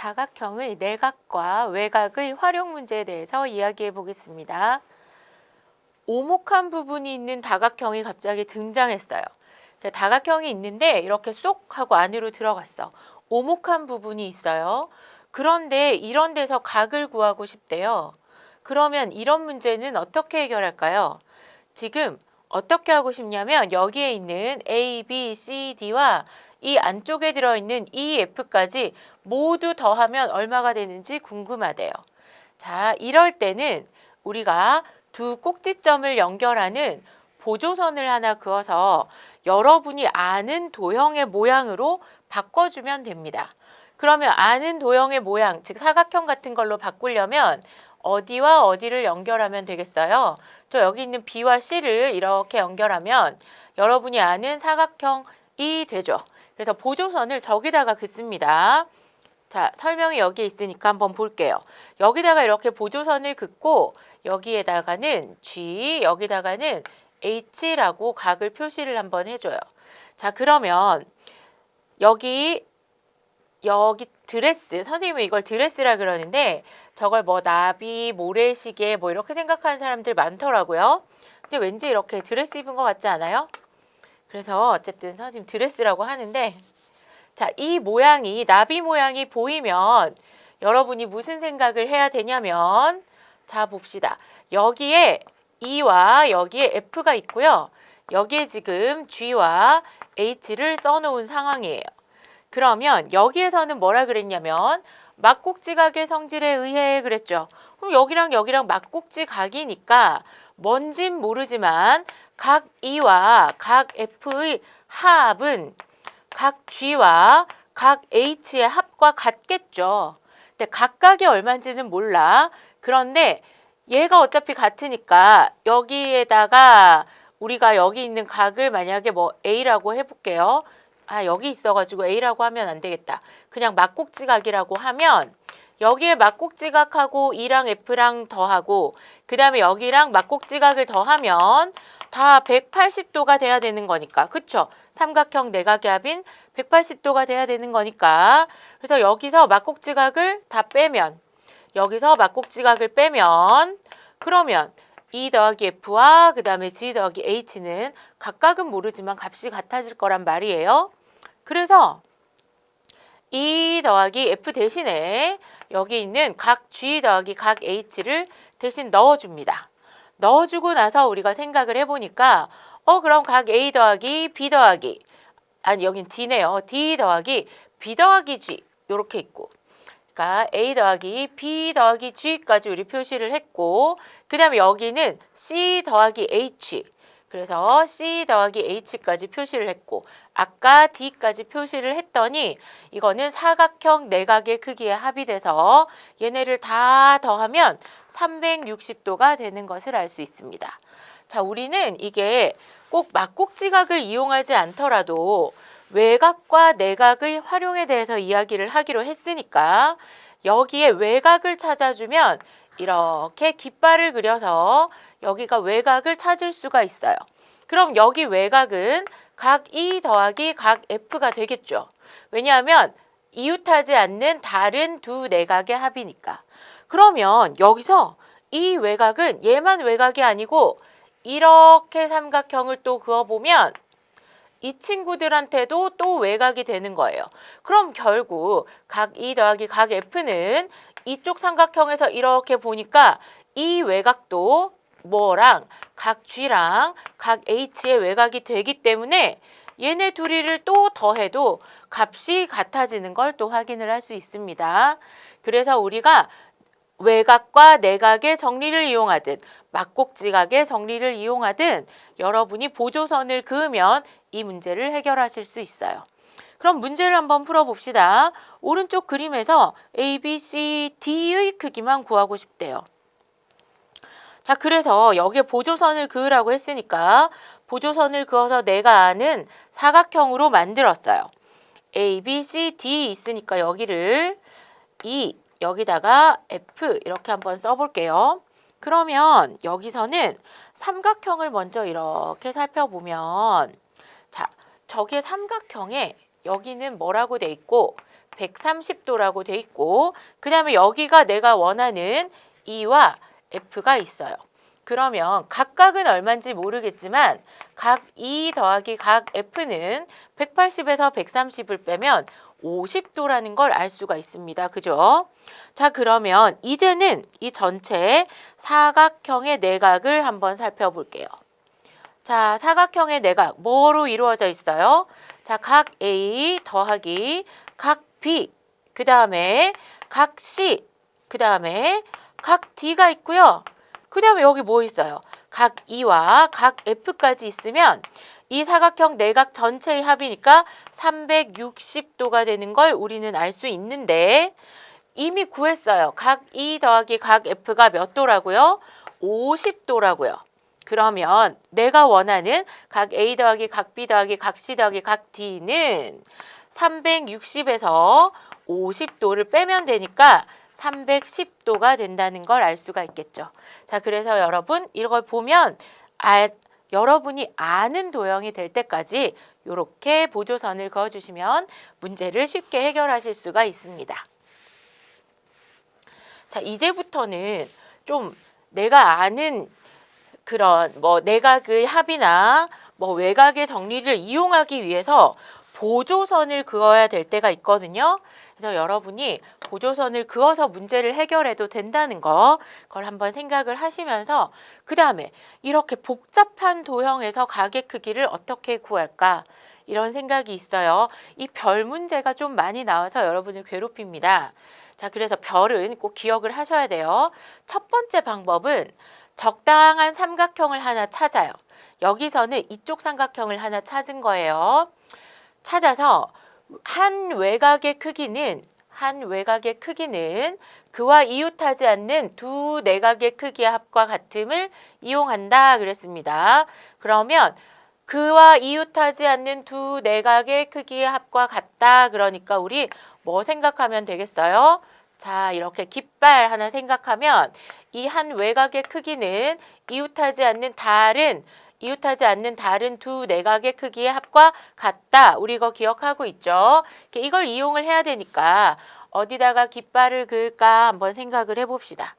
다각형의 내각과 외곽의 활용 문제에 대해서 이야기해 보겠습니다. 오목한 부분이 있는 다각형이 갑자기 등장했어요. 그 다각형이 있는데 이렇게 쏙 하고 안으로 들어갔어. 오목한 부분이 있어요. 그런데 이런 데서 각을 구하고 싶대요. 그러면 이런 문제는 어떻게 해결할까요? 지금 어떻게 하고 싶냐면 여기에 있는 A, B, C, D와 이 안쪽에 들어있는 E, F까지 모두 더하면 얼마가 되는지 궁금하대요. 자, 이럴 때는 우리가 두 꼭지점을 연결하는 보조선을 하나 그어서 여러분이 아는 도형의 모양으로 바꿔주면 됩니다. 그러면 아는 도형의 모양, 즉 사각형 같은 걸로 바꾸려면 어디와 어디를 연결하면 되겠어요? 저 여기 있는 B와 C를 이렇게 연결하면 여러분이 아는 사각형이 되죠. 그래서 보조선을 저기다가 긋습니다. 자, 설명이 여기 있으니까 한번 볼게요. 여기다가 이렇게 보조선을 긋고 여기에다가는 G, 여기다가는 H라고 각을 표시를 한번 해줘요. 자, 그러면 여기 여기 드레스 선생님은 이걸 드레스라 그러는데 저걸 뭐 나비 모래시계 뭐 이렇게 생각하는 사람들 많더라고요. 근데 왠지 이렇게 드레스 입은 것 같지 않아요? 그래서 어쨌든 선생님 드레스라고 하는데 자, 이 모양이 나비 모양이 보이면 여러분이 무슨 생각을 해야 되냐면 자 봅시다. 여기에 E와 여기에 F가 있고요. 여기에 지금 G와 H를 써놓은 상황이에요. 그러면 여기에서는 뭐라 그랬냐면 막꼭지 각의 성질에 의해 그랬죠. 그럼 여기랑 여기랑 막꼭지 각이니까 뭔진 모르지만 각 E와 각 F의 합은 각 G와 각 H의 합과 같겠죠. 근데 각각이 얼마인지는 몰라. 그런데 얘가 어차피 같으니까 여기에다가 우리가 여기 있는 각을 만약에 뭐 A라고 해볼게요. 아 여기 있어가지고 A라고 하면 안 되겠다. 그냥 막꼭지각이라고 하면 여기에 막꼭지각하고 E랑 F랑 더하고 그 다음에 여기랑 막꼭지각을 더하면 다 180도가 돼야 되는 거니까 그쵸? 삼각형 내각의 합인 180도가 돼야 되는 거니까 그래서 여기서 막꼭지각을 다 빼면 여기서 막꼭지각을 빼면 그러면 E 더하기 F와 그 다음에 G 더하기 H는 각각은 모르지만 값이 같아질 거란 말이에요. 그래서 E 더하기 F 대신에 여기 있는 각 G 더하기 각 H를 대신 넣어줍니다. 넣어주고 나서 우리가 생각을 해보니까 어 그럼 각 A 더하기 B 더하기 아니 여긴 D네요. D 더하기 B 더하기 G 이렇게 있고 그러니까 A 더하기 B 더하기 G까지 우리 표시를 했고 그 다음에 여기는 C 더하기 H 그래서 C 더하기 H까지 표시를 했고 아까 D까지 표시를 했더니 이거는 사각형 내각의 크기에 합이 돼서 얘네를 다 더하면 360도가 되는 것을 알 수 있습니다. 자, 우리는 이게 꼭 막꼭지각을 이용하지 않더라도 외곽과 내각의 활용에 대해서 이야기를 하기로 했으니까 여기에 외곽을 찾아주면 이렇게 깃발을 그려서 여기가 외곽을 찾을 수가 있어요. 그럼 여기 외곽은 각 E 더하기 각 F가 되겠죠. 왜냐하면 이웃하지 않는 다른 두 내각의 합이니까. 그러면 여기서 이 외곽은 얘만 외곽이 아니고 이렇게 삼각형을 또 그어보면 이 친구들한테도 또 외곽이 되는 거예요. 그럼 결국 각 E 더하기 각 F는 이쪽 삼각형에서 이렇게 보니까 이 외곽도 뭐랑 각 G랑 각 H의 외곽이 되기 때문에 얘네 둘이를 또 더해도 값이 같아지는 걸 또 확인을 할 수 있습니다. 그래서 우리가 외곽과 내각의 정리를 이용하든 막꼭지각의 정리를 이용하든 여러분이 보조선을 그으면 이 문제를 해결하실 수 있어요. 그럼 문제를 한번 풀어봅시다. 오른쪽 그림에서 A, B, C, D의 크기만 구하고 싶대요. 자, 그래서 여기에 보조선을 그으라고 했으니까 보조선을 그어서 내가 아는 사각형으로 만들었어요. A, B, C, D 있으니까 여기를 E, 여기다가 F 이렇게 한번 써볼게요. 그러면 여기서는 삼각형을 먼저 이렇게 살펴보면 자, 저게 삼각형에 여기는 뭐라고 돼 있고 130도라고 돼 있고 그 다음에 여기가 내가 원하는 E와 F가 있어요. 그러면 각각은 얼마인지 모르겠지만 각 E 더하기 각 F는 180에서 130을 빼면 50도라는 걸 알 수가 있습니다. 그죠? 자, 그러면 이제는 이 전체 사각형의 내각을 한번 살펴볼게요. 자, 사각형의 내각 뭐로 이루어져 있어요? 자, 각 A 더하기 각 B, 그 다음에 각 C, 그 다음에 각 D가 있고요. 그 다음에 여기 뭐 있어요? 각 E와 각 F까지 있으면 이 사각형 내각 전체의 합이니까 360도가 되는 걸 우리는 알 수 있는데 이미 구했어요. 각 E 더하기 각 F가 몇 도라고요? 50도라고요. 그러면 내가 원하는 각 A 더하기 각 B 더하기 각 C 더하기 각 D는 360에서 50도를 빼면 되니까 310도가 된다는 걸 알 수가 있겠죠. 자, 그래서 여러분 이걸 보면 아, 여러분이 아는 도형이 될 때까지 이렇게 보조선을 그어주시면 문제를 쉽게 해결하실 수가 있습니다. 자, 이제부터는 좀 내가 아는 그런 뭐 내각의 합이나 뭐 외곽의 정리를 이용하기 위해서 보조선을 그어야 될 때가 있거든요. 그래서 여러분이 보조선을 그어서 문제를 해결해도 된다는 거, 그걸 한번 생각을 하시면서 그 다음에 이렇게 복잡한 도형에서 각의 크기를 어떻게 구할까? 이런 생각이 있어요. 이 별 문제가 좀 많이 나와서 여러분을 괴롭힙니다. 자, 그래서 별은 꼭 기억을 하셔야 돼요. 첫 번째 방법은 적당한 삼각형을 하나 찾아요. 여기서는 이쪽 삼각형을 하나 찾은 거예요. 찾아서 한 외곽의 크기는 한 외곽의 크기는 그와 이웃하지 않는 두 내각의 크기의 합과 같음을 이용한다 그랬습니다. 그러면 그와 이웃하지 않는 두 내각의 크기의 합과 같다. 그러니까 우리 뭐 생각하면 되겠어요? 자, 이렇게 깃발 하나 생각하면 이 한 외곽의 크기는 이웃하지 않는 다른 이웃하지 않는 다른 두 내각의 크기의 합과 같다. 우리 이거 기억하고 있죠? 이걸 이용을 해야 되니까 어디다가 깃발을 그을까 한번 생각을 해봅시다.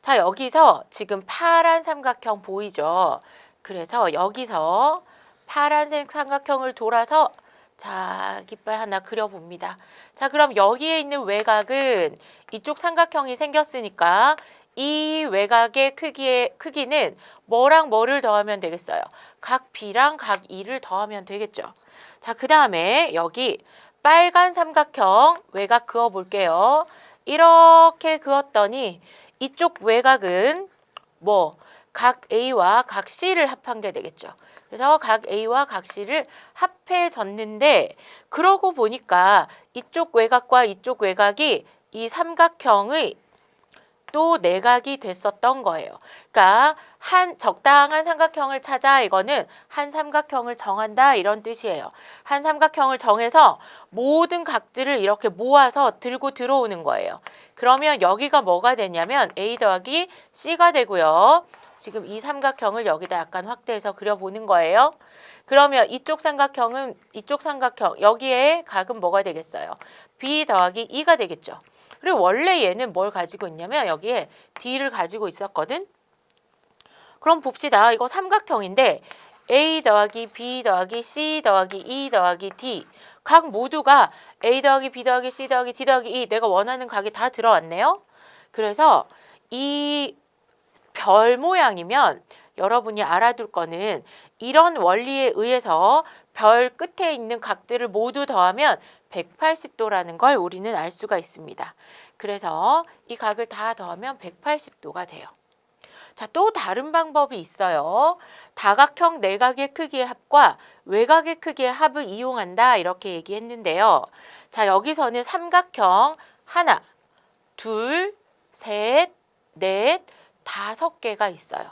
자, 여기서 지금 파란 삼각형 보이죠? 그래서 여기서 파란색 삼각형을 돌아서 자, 깃발 하나 그려봅니다. 자, 그럼 여기에 있는 외곽은 이쪽 삼각형이 생겼으니까 이 외곽의 크기의 크기는 뭐랑 뭐를 더하면 되겠어요? 각 B랑 각 E를 더하면 되겠죠. 자, 그 다음에 여기 빨간 삼각형 외곽 그어 볼게요. 이렇게 그었더니 이쪽 외곽은 뭐 각 A와 각 C를 합한 게 되겠죠. 그래서 각 A와 각 C를 합해졌는데 그러고 보니까 이쪽 외곽과 이쪽 외곽이 이 삼각형의 또 내각이 됐었던 거예요. 그러니까 한 적당한 삼각형을 찾아 이거는 한 삼각형을 정한다 이런 뜻이에요. 한 삼각형을 정해서 모든 각질을 이렇게 모아서 들고 들어오는 거예요. 그러면 여기가 뭐가 되냐면 A 더하기 C가 되고요. 지금 이 삼각형을 여기다 약간 확대해서 그려보는 거예요. 그러면 이쪽 삼각형은 이쪽 삼각형 여기에 각은 뭐가 되겠어요? B 더하기 E가 되겠죠. 그리고 원래 얘는 뭘 가지고 있냐면 여기에 D를 가지고 있었거든. 그럼 봅시다. 이거 삼각형인데 A 더하기 B 더하기 C 더하기 E 더하기 D 각 모두가 A 더하기 B 더하기 C 더하기 D 더하기 E 내가 원하는 각이 다 들어왔네요. 그래서 이 별 모양이면 여러분이 알아둘 거는 이런 원리에 의해서 별 끝에 있는 각들을 모두 더하면 180도라는 걸 우리는 알 수가 있습니다. 그래서 이 각을 다 더하면 180도가 돼요. 자, 또 다른 방법이 있어요. 다각형 내각의 크기의 합과 외곽의 크기의 합을 이용한다. 이렇게 얘기했는데요. 자, 여기서는 삼각형 하나, 둘, 셋, 넷, 다섯 개가 있어요.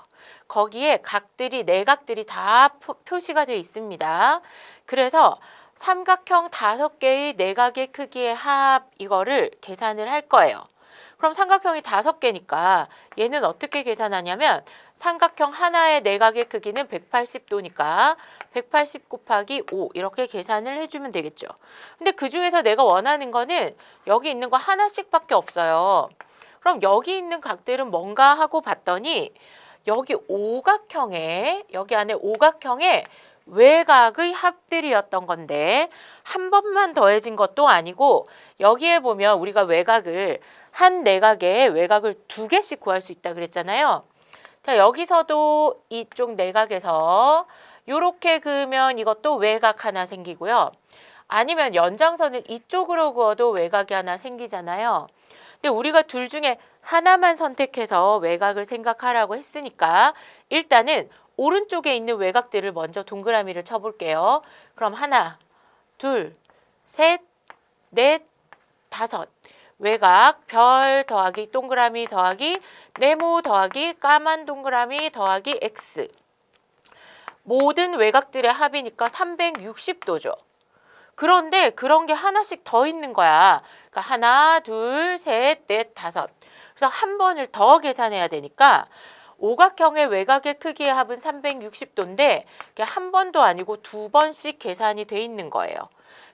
거기에 각들이 내각들이 다 표시가 되어 있습니다. 그래서 삼각형 다섯 개의 내각의 크기의 합 이거를 계산을 할 거예요. 그럼 삼각형이 다섯 개니까 얘는 어떻게 계산하냐면 삼각형 하나의 내각의 크기는 180도니까 180 곱하기 5 이렇게 계산을 해주면 되겠죠. 근데 그 중에서 내가 원하는 거는 여기 있는 거 하나씩밖에 없어요. 그럼 여기 있는 각들은 뭔가 하고 봤더니 여기 오각형에 여기 안에 오각형에 외곽의 합들이었던 건데 한 번만 더해진 것도 아니고 여기에 보면 우리가 외곽을 한 내각에 외곽을 두 개씩 구할 수 있다 그랬잖아요. 자 여기서도 이쪽 내각에서 요렇게 그으면 이것도 외곽 하나 생기고요. 아니면 연장선을 이쪽으로 그어도 외곽이 하나 생기잖아요. 근데 우리가 둘 중에 하나만 선택해서 외곽을 생각하라고 했으니까 일단은 오른쪽에 있는 외곽들을 먼저 동그라미를 쳐볼게요. 그럼 하나, 둘, 셋, 넷, 다섯. 외곽 별 더하기 동그라미 더하기 네모 더하기 까만 동그라미 더하기 x. 모든 외곽들의 합이니까 360도죠. 그런데 그런 게 하나씩 더 있는 거야. 그러니까 하나, 둘, 셋, 넷, 다섯. 그래서 한 번을 더 계산해야 되니까 오각형의 외곽의 크기의 합은 360도인데 한 번도 아니고 두 번씩 계산이 돼 있는 거예요.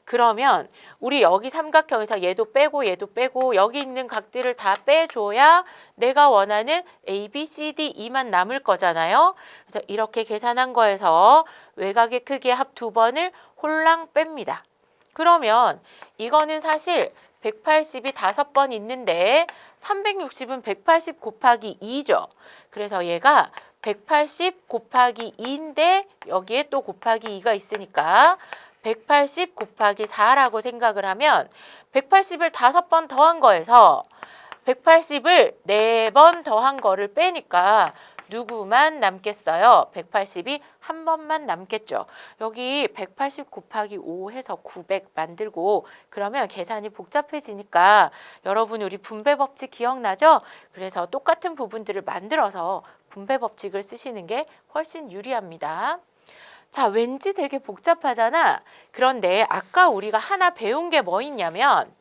그러면 우리 여기 삼각형에서 얘도 빼고 얘도 빼고 여기 있는 각들을 다 빼줘야 내가 원하는 A, B, C, D, E만 남을 거잖아요. 그래서 이렇게 계산한 거에서 외곽의 크기의 합 두 번을 홀랑 뺍니다. 그러면 이거는 사실 180이 다섯 번 있는데 360은 180 곱하기 2죠. 그래서 얘가 180 곱하기 2인데 여기에 또 곱하기 2가 있으니까 180 곱하기 4라고 생각을 하면 180을 다섯 번 더한 거에서 180을 네 번 더한 거를 빼니까 누구만 남겠어요? 180이 한 번만 남겠죠. 여기 180 곱하기 5 해서 900 만들고 그러면 계산이 복잡해지니까 여러분 우리 분배 법칙 기억나죠? 그래서 똑같은 부분들을 만들어서 분배 법칙을 쓰시는 게 훨씬 유리합니다. 자, 왠지 되게 복잡하잖아. 그런데 아까 우리가 하나 배운 게 뭐 있냐면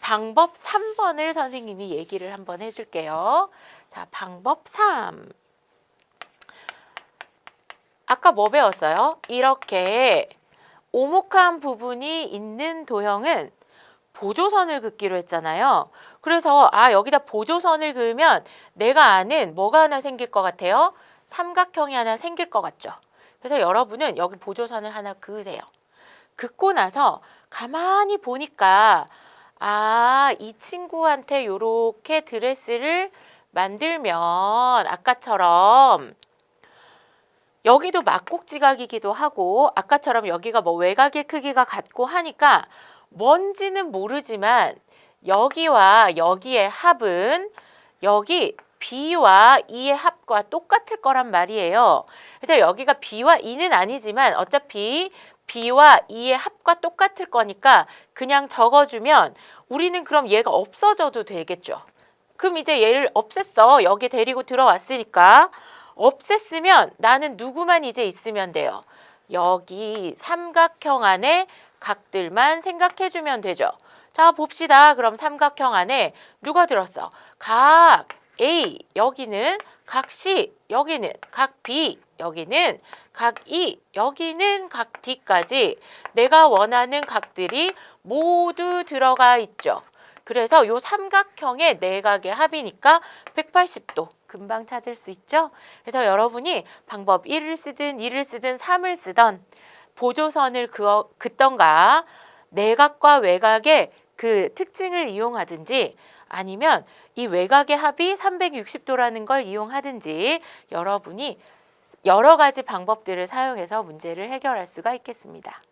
방법 3번을 선생님이 얘기를 한번 해줄게요. 자, 방법 3. 아까 뭐 배웠어요? 이렇게 오목한 부분이 있는 도형은 보조선을 긋기로 했잖아요. 그래서 아 여기다 보조선을 그으면 내가 아는 뭐가 하나 생길 것 같아요? 삼각형이 하나 생길 것 같죠. 그래서 여러분은 여기 보조선을 하나 그으세요. 긋고 나서 가만히 보니까 아, 이 친구한테 요렇게 드레스를 만들면 아까처럼 여기도 막곡지각이기도 하고 아까처럼 여기가 뭐 외곽의 크기가 같고 하니까 뭔지는 모르지만 여기와 여기의 합은 여기 B와 E의 합과 똑같을 거란 말이에요. 그래서 여기가 B와 E는 아니지만 어차피 B와 E의 합과 똑같을 거니까 그냥 적어주면 우리는 그럼 얘가 없어져도 되겠죠. 그럼 이제 얘를 없앴어. 여기 데리고 들어왔으니까. 없앴으면 나는 누구만 이제 있으면 돼요. 여기 삼각형 안에 각들만 생각해주면 되죠. 자 봅시다. 그럼 삼각형 안에 누가 들었어? 각 A 여기는 각 C 여기는 각 B 여기는 각 E 여기는 각 D까지 내가 원하는 각들이 모두 들어가 있죠. 그래서 요 삼각형의 내각의 합이니까 180도 금방 찾을 수 있죠. 그래서 여러분이 방법 1을 쓰든 2를 쓰든 3을 쓰던 보조선을 그어, 긋던가 내각과 외곽의 그 특징을 이용하든지 아니면 이 외곽의 합이 360도라는 걸 이용하든지 여러분이 여러 가지 방법들을 사용해서 문제를 해결할 수가 있겠습니다.